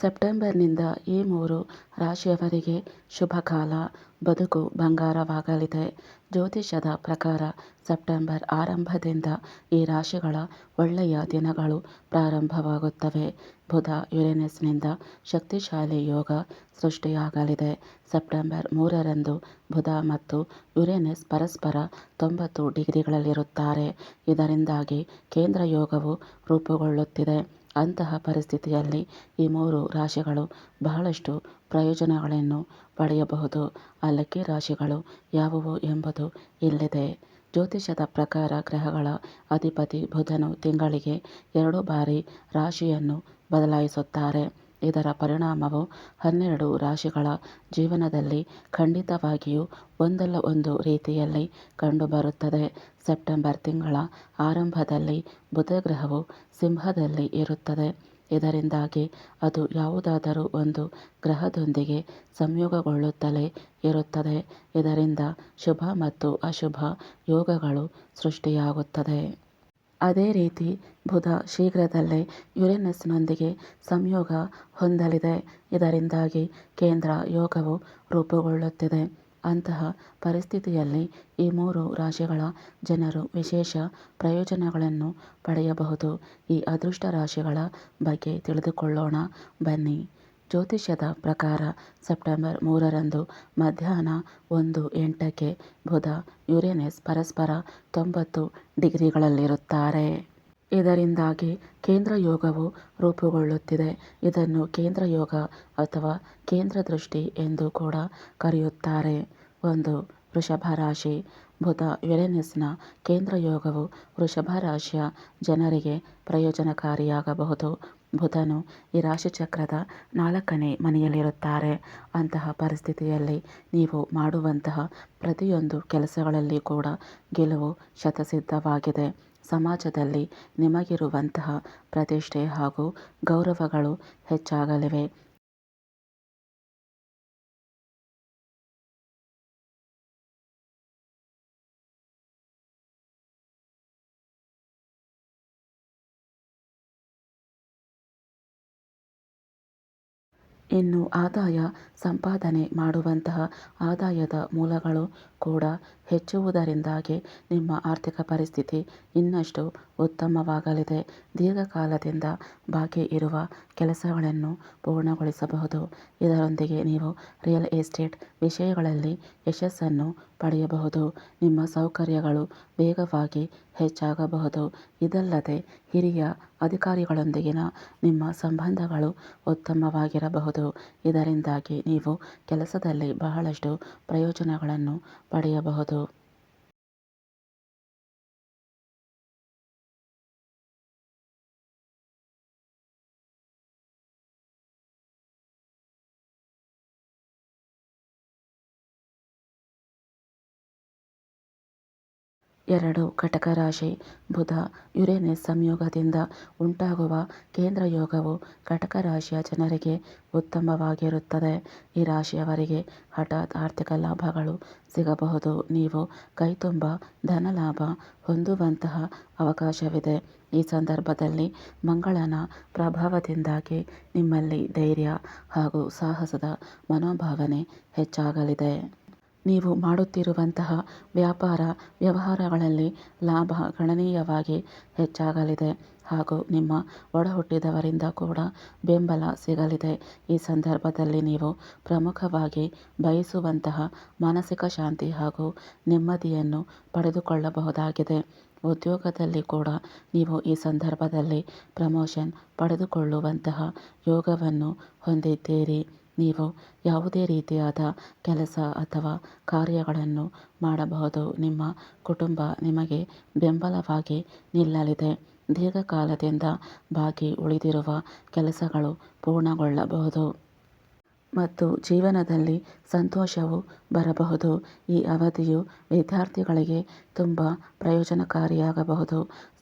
ಸೆಪ್ಟೆಂಬರ್ನಿಂದ ಈ ಮೂರು ರಾಶಿಯವರಿಗೆ ಶುಭಕಾಲ ಬದುಕು ಬಂಗಾರವಾಗಲಿದೆ. ಜ್ಯೋತಿಷ್ಯದ ಪ್ರಕಾರ ಸೆಪ್ಟೆಂಬರ್ ಆರಂಭದಿಂದ ಈ ರಾಶಿಗಳ ಒಳ್ಳೆಯ ದಿನಗಳು ಪ್ರಾರಂಭವಾಗುತ್ತವೆ. ಬುಧ, ಯುರೇನಸ್ನಿಂದ ಶಕ್ತಿಶಾಲಿ ಯೋಗ ಸೃಷ್ಟಿಯಾಗಲಿದೆ. ಸೆಪ್ಟೆಂಬರ್ ಮೂರರಂದು ಬುಧ ಮತ್ತು ಯುರೇನಸ್ ಪರಸ್ಪರ ತೊಂಬತ್ತು ಡಿಗ್ರಿಗಳಲ್ಲಿರುತ್ತಾರೆ. ಇದರಿಂದಾಗಿ ಕೇಂದ್ರ ಯೋಗವು ರೂಪುಗೊಳ್ಳುತ್ತಿದೆ. ಅಂತಹ ಪರಿಸ್ಥಿತಿಯಲ್ಲಿ ಈ ಮೂರು ರಾಶಿಗಳು ಬಹಳಷ್ಟು ಪ್ರಯೋಜನಗಳನ್ನು ಪಡೆಯಬಹುದು. ಆ ಲಕ್ಕಿ ರಾಶಿಗಳು ಯಾವುವು ಎಂಬುದು ಇಲ್ಲಿದೆ. ಜ್ಯೋತಿಷ್ಯದ ಪ್ರಕಾರ ಗ್ರಹಗಳ ಅಧಿಪತಿ ಬುಧನು ತಿಂಗಳಿಗೆ ಎರಡು ಬಾರಿ ರಾಶಿಯನ್ನು ಬದಲಾಯಿಸುತ್ತಾರೆ. ಇದರ ಪರಿಣಾಮವು ಹನ್ನೆರಡು ರಾಶಿಗಳ ಜೀವನದಲ್ಲಿ ಖಂಡಿತವಾಗಿಯೂ ಒಂದಲ್ಲ ಒಂದು ರೀತಿಯಲ್ಲಿ ಕಂಡುಬರುತ್ತದೆ. ಸೆಪ್ಟೆಂಬರ್ ತಿಂಗಳ ಆರಂಭದಲ್ಲಿ ಬುಧ ಗ್ರಹವು ಸಿಂಹದಲ್ಲಿ ಇರುತ್ತದೆ. ಇದರಿಂದಾಗಿ ಅದು ಯಾವುದಾದರೂ ಒಂದು ಗ್ರಹದೊಂದಿಗೆ ಸಂಯೋಗಗೊಳ್ಳುತ್ತಲೇ ಇರುತ್ತದೆ. ಇದರಿಂದ ಶುಭ ಮತ್ತು ಅಶುಭ ಯೋಗಗಳು ಸೃಷ್ಟಿಯಾಗುತ್ತದೆ. ಅದೇ ರೀತಿ ಬುಧ ಶೀಘ್ರದಲ್ಲೇ ಯುರೇನಸ್ನೊಂದಿಗೆ ಸಂಯೋಗ ಹೊಂದಲಿದೆ. ಇದರಿಂದಾಗಿ ಕೇಂದ್ರ ಯೋಗವು ರೂಪುಗೊಳ್ಳುತ್ತಿದೆ. ಅಂತಹ ಪರಿಸ್ಥಿತಿಯಲ್ಲಿ ಈ ಮೂರು ರಾಶಿಗಳ ಜನರು ವಿಶೇಷ ಪ್ರಯೋಜನಗಳನ್ನು ಪಡೆಯಬಹುದು. ಈ ಅದೃಷ್ಟ ರಾಶಿಗಳ ಬಗ್ಗೆ ತಿಳಿದುಕೊಳ್ಳೋಣ. ಬನ್ನಿ. ಜ್ಯೋತಿಷ್ಯದ ಪ್ರಕಾರ ಸೆಪ್ಟೆಂಬರ್ ಮೂರರಂದು ಮಧ್ಯಾಹ್ನ ಒಂದು ಎಂಟಕ್ಕೆ ಬುಧ ಯುರೇನಸ್ ಪರಸ್ಪರ ತೊಂಬತ್ತು ಡಿಗ್ರಿಗಳಲ್ಲಿರುತ್ತಾರೆ. ಇದರಿಂದಾಗಿ ಕೇಂದ್ರ ಯೋಗವು ರೂಪುಗೊಳ್ಳುತ್ತಿದೆ. ಇದನ್ನು ಕೇಂದ್ರ ಯೋಗ ಅಥವಾ ಕೇಂದ್ರ ದೃಷ್ಟಿ ಎಂದು ಕೂಡ ಕರೆಯುತ್ತಾರೆ. ಒಂದು, ವೃಷಭ ರಾಶಿ. ಬುಧ ಯುರೇನಸ್ನ ಕೇಂದ್ರ ಯೋಗವು ವೃಷಭ ರಾಶಿಯ ಜನರಿಗೆ ಪ್ರಯೋಜನಕಾರಿಯಾಗಬಹುದು. ಬುಧನು ಈ ರಾಶಿಚಕ್ರದ ನಾಲ್ಕನೇ ಮನೆಯಲ್ಲಿರುತ್ತಾರೆ. ಅಂತಹ ಪರಿಸ್ಥಿತಿಯಲ್ಲಿ ನೀವು ಮಾಡುವಂತಹ ಪ್ರತಿಯೊಂದು ಕೆಲಸಗಳಲ್ಲಿ ಕೂಡ ಗೆಲುವು ಶತಸಿದ್ಧವಾಗಿದೆ. ಸಮಾಜದಲ್ಲಿ ನಿಮಗಿರುವಂತಹ ಪ್ರತಿಷ್ಠೆ ಹಾಗೂ ಗೌರವಗಳು ಹೆಚ್ಚಾಗಲಿವೆ. ಇನ್ನು ಆದಾಯ ಸಂಪಾದನೆ ಮಾಡುವಂತಹ ಆದಾಯದ ಮೂಲಗಳು ಕೂಡ ಹೆಚ್ಚುವುದರಿಂದಾಗಿ ನಿಮ್ಮ ಆರ್ಥಿಕ ಪರಿಸ್ಥಿತಿ ಇನ್ನಷ್ಟು ಉತ್ತಮವಾಗಲಿದೆ. ದೀರ್ಘಕಾಲದಿಂದ ಬಾಕಿ ಇರುವ ಕೆಲಸಗಳನ್ನು ಪೂರ್ಣಗೊಳಿಸಬಹುದು. ಇದರೊಂದಿಗೆ ನೀವು ರಿಯಲ್ ಎಸ್ಟೇಟ್ ವಿಷಯಗಳಲ್ಲಿ ಯಶಸ್ಸನ್ನು ಪಡೆಯಬಹುದು. ನಿಮ್ಮ ಸೌಕರ್ಯಗಳು ವೇಗವಾಗಿ ಹೆಚ್ಚಾಗಬಹುದು. ಇದಲ್ಲದೆ ಹಿರಿಯ ಅಧಿಕಾರಿಗಳೊಂದಿಗಿನ ನಿಮ್ಮ ಸಂಬಂಧಗಳು ಉತ್ತಮವಾಗಿರಬಹುದು. ಇದರಿಂದಾಗಿ ನೀವು ಕೆಲಸದಲ್ಲಿ ಬಹಳಷ್ಟು ಪ್ರಯೋಜನಗಳನ್ನು ಪಡೆಯಬಹುದು. ಎರಡು ಕಟಕ ರಾಶಿ ಬುಧ, ಯುರೇನಸ್ ಸಂಯೋಗದಿಂದ ಉಂಟಾಗುವ ಕೇಂದ್ರ ಯೋಗವು ಕಟಕ ರಾಶಿಯ ಜನರಿಗೆ ಉತ್ತಮವಾಗಿರುತ್ತದೆ. ಈ ರಾಶಿಯವರಿಗೆ ಹಠಾತ್ ಆರ್ಥಿಕ ಲಾಭಗಳು ಸಿಗಬಹುದು. ನೀವು ಕೈತುಂಬ, ಧನಲಾಭ ಹೊಂದುವಂತಹ ಅವಕಾಶವಿದೆ. ಈ ಸಂದರ್ಭದಲ್ಲಿ ಮಂಗಳನ ಪ್ರಭಾವದಿಂದಾಗಿ ನಿಮ್ಮಲ್ಲಿ ಧೈರ್ಯ ಹಾಗೂ ಸಾಹಸದ ಮನೋಭಾವನೆ ಹೆಚ್ಚಾಗಲಿದೆ. ನೀವು ಮಾಡುತ್ತಿರುವಂತಹ ವ್ಯಾಪಾರ ವ್ಯವಹಾರಗಳಲ್ಲಿ ಲಾಭ ಗಣನೀಯವಾಗಿ ಹೆಚ್ಚಾಗಲಿದೆ ಹಾಗೂ ನಿಮ್ಮ ಒಡಹುಟ್ಟಿದವರಿಂದ ಕೂಡ ಬೆಂಬಲ ಸಿಗಲಿದೆ. ಈ ಸಂದರ್ಭದಲ್ಲಿ ನೀವು ಪ್ರಮುಖವಾಗಿ ಬಯಸುವಂತಹ ಮಾನಸಿಕ ಶಾಂತಿ ಹಾಗೂ ನೆಮ್ಮದಿಯನ್ನು ಪಡೆದುಕೊಳ್ಳಬಹುದಾಗಿದೆ. ಉದ್ಯೋಗದಲ್ಲಿ ಕೂಡ ನೀವು ಈ ಸಂದರ್ಭದಲ್ಲಿ ಪ್ರಮೋಷನ್ ಪಡೆದುಕೊಳ್ಳುವಂತಹ ಯೋಗವನ್ನು ಹೊಂದಿದ್ದೀರಿ. ನೀವು ಯಾವುದೇ ರೀತಿಯಾದ ಕೆಲಸ ಅಥವಾ ಕಾರ್ಯಗಳನ್ನು ಮಾಡಬಹುದು. ನಿಮ್ಮ ಕುಟುಂಬ ನಿಮಗೆ ಬೆಂಬಲವಾಗಿ ನಿಲ್ಲಲಿದೆ. ದೀರ್ಘಕಾಲದಿಂದ ಬಾಕಿ ಉಳಿದಿರುವ ಕೆಲಸಗಳು ಪೂರ್ಣಗೊಳ್ಳಬಹುದು. ಮತ್ತು ಜೀವನದಲ್ಲಿ ಸಂತೋಷವು ಬರಬಹುದು. ಈ ಅವಧಿಯು ವಿದ್ಯಾರ್ಥಿಗಳಿಗೆ ತುಂಬ ಪ್ರಯೋಜನಕಾರಿಯಾಗಬಹುದು.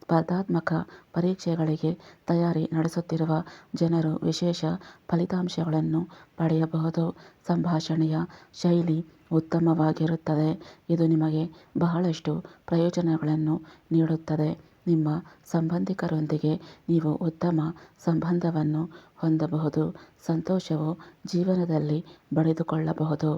ಸ್ಪರ್ಧಾತ್ಮಕ ಪರೀಕ್ಷೆಗಳಿಗೆ ತಯಾರಿ ನಡೆಸುತ್ತಿರುವ ಜನರು ವಿಶೇಷ ಫಲಿತಾಂಶಗಳನ್ನು ಪಡೆಯಬಹುದು. ಸಂಭಾಷಣೆಯ ಶೈಲಿ ಉತ್ತಮವಾಗಿರುತ್ತದೆ. ಇದು ನಿಮಗೆ ಬಹಳಷ್ಟು ಪ್ರಯೋಜನಗಳನ್ನು ನೀಡುತ್ತದೆ. ನಿಮ್ಮ ಸಂಬಂಧಿಕರೊಂದಿಗೆ ನೀವು ಉತ್ತಮ ಸಂಬಂಧವನ್ನು ಹೊಂದಬಹುದು. ಸಂತೋಷವು ಜೀವನದಲ್ಲಿ ಬಡಿದುಕೊಳ್ಳಬಹುದು.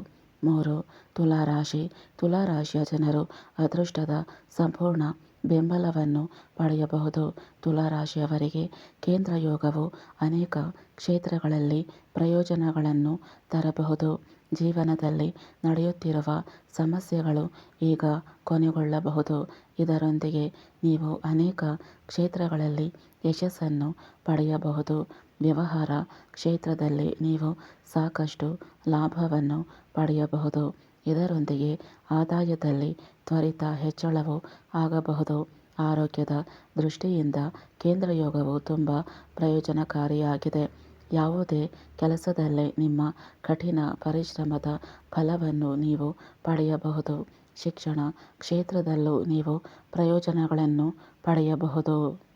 ಮೂರು, ತುಲಾರಾಶಿ. ತುಲಾರಾಶಿಯ ಜನರು ಅದೃಷ್ಟದ ಸಂಪೂರ್ಣ ಬೆಂಬಲವನ್ನು ಪಡೆಯಬಹುದು. ತುಲಾರಾಶಿಯವರಿಗೆ ಕೇಂದ್ರ ಯೋಗವು ಅನೇಕ ಕ್ಷೇತ್ರಗಳಲ್ಲಿ ಪ್ರಯೋಜನಗಳನ್ನು ತರಬಹುದು. ಜೀವನದಲ್ಲಿ ನಡೆಯುತ್ತಿರುವ ಸಮಸ್ಯೆಗಳು ಈಗ ಕೊನೆಗೊಳ್ಳಬಹುದು. ಇದರೊಂದಿಗೆ ನೀವು ಅನೇಕ ಕ್ಷೇತ್ರಗಳಲ್ಲಿ ಯಶಸ್ಸನ್ನು ಪಡೆಯಬಹುದು. ವ್ಯವಹಾರ ಕ್ಷೇತ್ರದಲ್ಲಿ ನೀವು ಸಾಕಷ್ಟು ಲಾಭವನ್ನು ಪಡೆಯಬಹುದು. ಇದರೊಂದಿಗೆ ಆದಾಯದಲ್ಲಿ ತ್ವರಿತ ಹೆಚ್ಚಳವು ಆಗಬಹುದು. ಆರೋಗ್ಯದ ದೃಷ್ಟಿಯಿಂದ ಕೇಂದ್ರ ಯೋಗವು ತುಂಬ ಪ್ರಯೋಜನಕಾರಿಯಾಗಿದೆ. ಯಾವುದೇ ಕೆಲಸದಲ್ಲಿ ನಿಮ್ಮ ಕಠಿಣ ಪರಿಶ್ರಮದ ಫಲವನ್ನು ನೀವು ಪಡೆಯಬಹುದು. ಶಿಕ್ಷಣ ಕ್ಷೇತ್ರದಲ್ಲೂ ನೀವು ಪ್ರಯೋಜನಗಳನ್ನು ಪಡೆಯಬಹುದು.